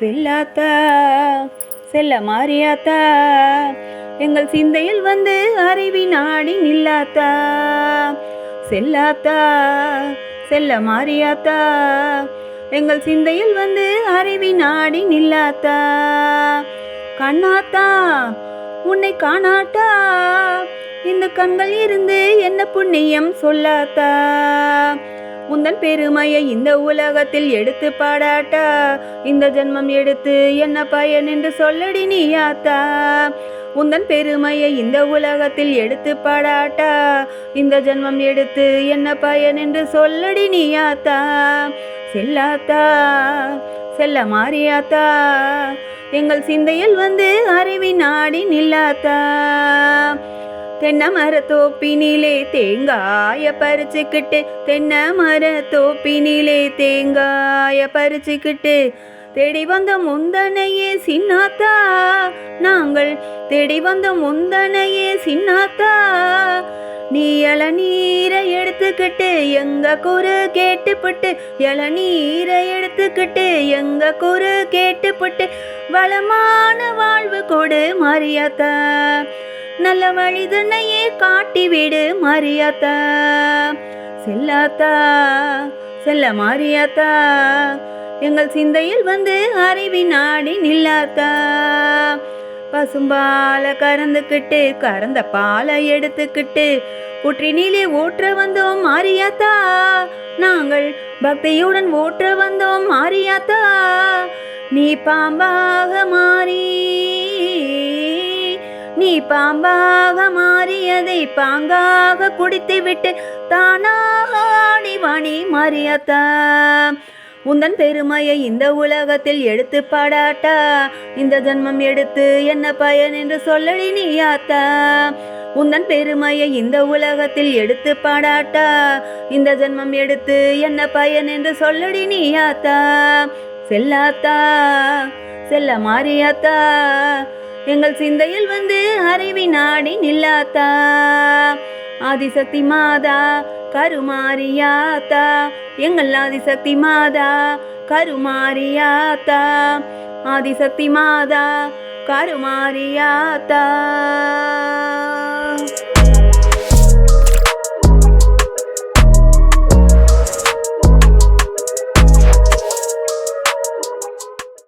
செல்லாத்தா செல்ல மாறியாத்தா. எங்கள் சிந்தையில் வந்து அறிவி நாடி நில்லாத்தா. செல்லாத்தா செல்ல மாறியாத்தா. எங்கள் சிந்தையில் வந்து அறிவி நாடி நில்லாத்தா. கண்ணாத்தா உன்னை காணாட்டா. இந்த கண்கள் இருந்து என்ன புண்ணியம் சொல்லாத்தா. உந்தன் பெருமையை இந்த உலகத்தில் எடுத்து பாடாட்டா? இந்த ஜென்மம் எடுத்து என்ன பயன் என்று சொல்லடி நீயாத்தா உந்தன் பெருமையை இந்த உலகத்தில் எடுத்து பாடாட்டா? இந்த ஜென்மம் எடுத்து என்ன பயன் என்று சொல்லடி நீயாத்தா செல்லாத்தா? செல்ல மாறியாத்தா? எங்கள் சிந்தையில் வந்து அறிவி நாடி நில்லாத்தா? தென்னை மர தோப்பினிலே தேங்காய பறிச்சுக்கிட்டு தென்னை மர தோப்பினிலே தேங்காய பறிச்சுக்கிட்டு தேடி வந்த முந்தனையே சின்னாத்தா நாங்கள் தேடி வந்த முந்தனையே சின்னாத்தா நீ இளநீரை எடுத்துக்கிட்டு எங்க குரு கேட்டுப்பட்டு இளநீரை எடுத்துக்கிட்டு எங்க குரு கேட்டுப்பட்டு வளமான வாழ்வு கொடு மாரியாத்தா. நல்ல வழி தன்னையே காட்டி விடு மாரியாத்தா செல்லாத்தா செல்ல மாரியாத்தா எங்கள் சிந்தையில் வந்து அறிவின் நாடி நில்லாத்தா. பசும்பால கறந்துக்கிட்டு கறந்த பாலை எடுத்துக்கிட்டு புற்றினிலே ஓற்ற வந்தோம் மாரியாத்தா நாங்கள் பக்தியுடன் ஓற்ற வந்தோம் மாரியாத்தா நீ பாம்பாக மாறி நீ பாம்பாக மாறியதை பாங்காக குடித்து விட்டு தானாக ஆடி வாணி மாறியாத்தா. உந்தன் பெருமையை இந்த உலகத்தில் எடுத்து பாடாட்டா. இந்த ஜன்மம் எடுத்து என்ன பயன் என்று சொல்லடி நீயாத்தா உந்தன் பெருமையை இந்த உலகத்தில் எடுத்து பாடாட்டா. இந்த ஜன்மம் எடுத்து என்ன பயன் என்று சொல்லடி நீயாத்தா செல்லாத்தா செல்ல மாறியாத்தா. எங்கள் சிந்தையில் வந்து அறிவி நாடி நில்லாத்தா. ஆதிசக்தி மாதா கருமாரியாத்தா. எங்கள் ஆதிசக்தி மாதா கருமாரியாத்தா. ஆதிசக்தி மாதா கருமாரியாத்தா.